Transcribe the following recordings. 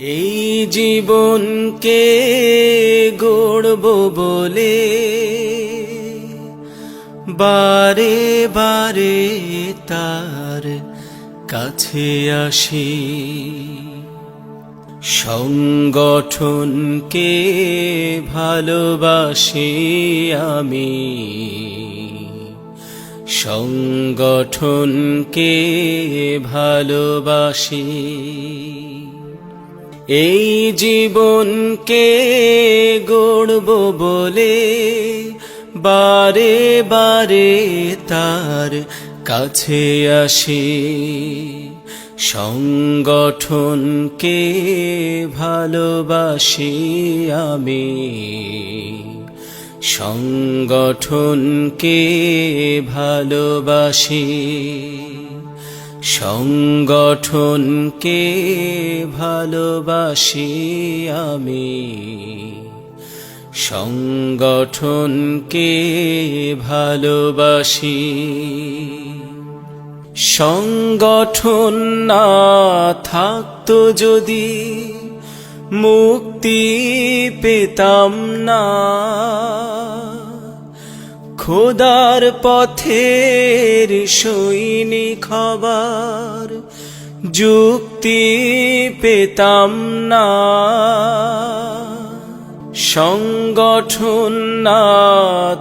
এই জীবনকে গড়ব বলে বারে বারে তার কাছে আসি। সংগঠনকে ভালোবাসি আমি। সংগঠনকে ভালোবাসি। এই জীবনকে গড়ব বলে বারে বারে তার কাছে আসি। সংগঠনকে ভালোবাসি আমি। সংগঠনকে ভালোবাসি। সংগঠনকে ভালোবাসি আমি। সংগঠনকে ভালোবাসি। সংগঠন না থাকতো যদি মুক্তি পেতাম না। খোদার পথের সৈনিক হবার যুক্তি পেতাম না। সংগঠন না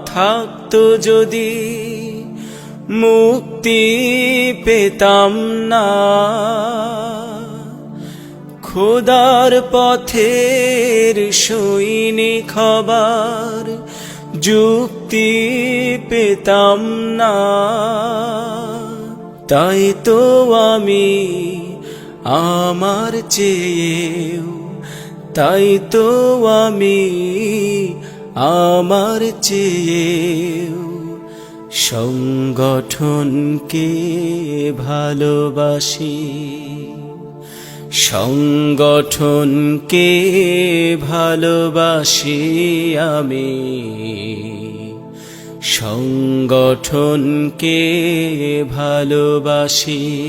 থাকতো যদি মুক্তি পেতাম না। খোদার পথের সৈনিক হবার যুক্তি পেতাম না। তাই তো আমি আমার চেয়েও, তাই তো আমি আমার চেয়েও সংগঠনকে ভালোবাসি। সংগঠনকে ভালোবাসি আমি? সংগঠনকে ভালোবাসি?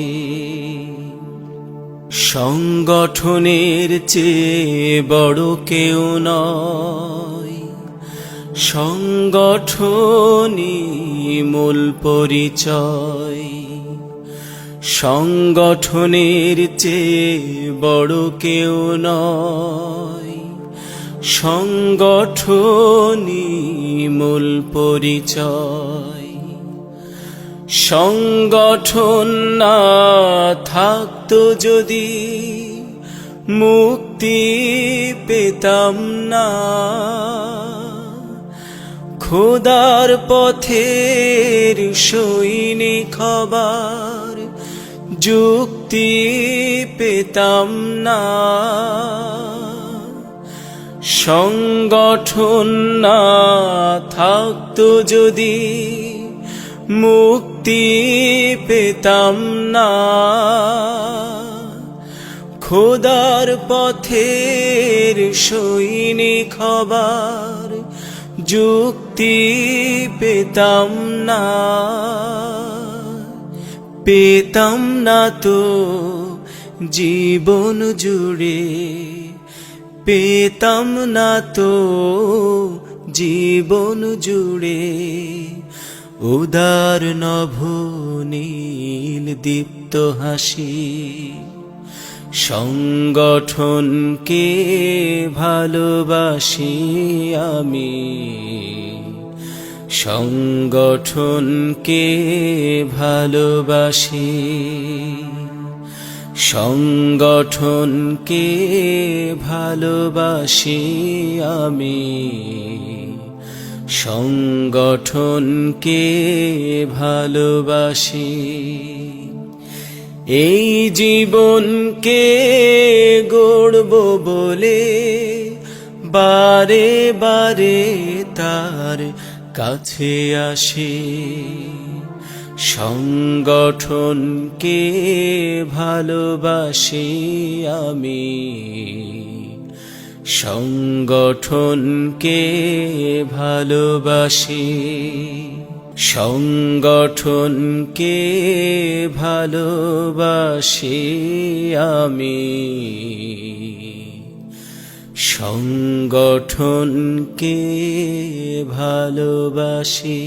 সংগঠনের চেয়ে বড় কেউ নয়। সংগঠনই মূল পরিচয়। সংগঠনের চেয়ে বড় কেউ নয়। সংগঠনই মূল পরিচয়। সংগঠন না থাকতো যদি মুক্তি পেতাম না। খোদার পথের সৈনিক হবার যুক্তি পেতাম না। সংগঠন না থাকতো যদি, মুক্তি পেতাম না। খোদার পথের সৈনিক হবার যুক্তি পেতাম না। পেতাম না তো জীবন জুড়ে। পেতাম না তো জীবন জুড়ে। উদার নভ নীল দীপ্ত হাসি, সংগঠনকে ভালোবাসি আমি। সংগঠনকে ভালোবাসি? সংগঠনকে ভালোবাসি আমি? সংগঠনকে ভালোবাসি? এই জীবনকে গড়ব বলে বারে বারে তার কাছে আসি সংগঠনকে ভালোবাসি আমি? সংগঠনকে ভালোবাসি? সংগঠনকে ভালোবাসি আমি? সংগঠনকে ভালোবাসি।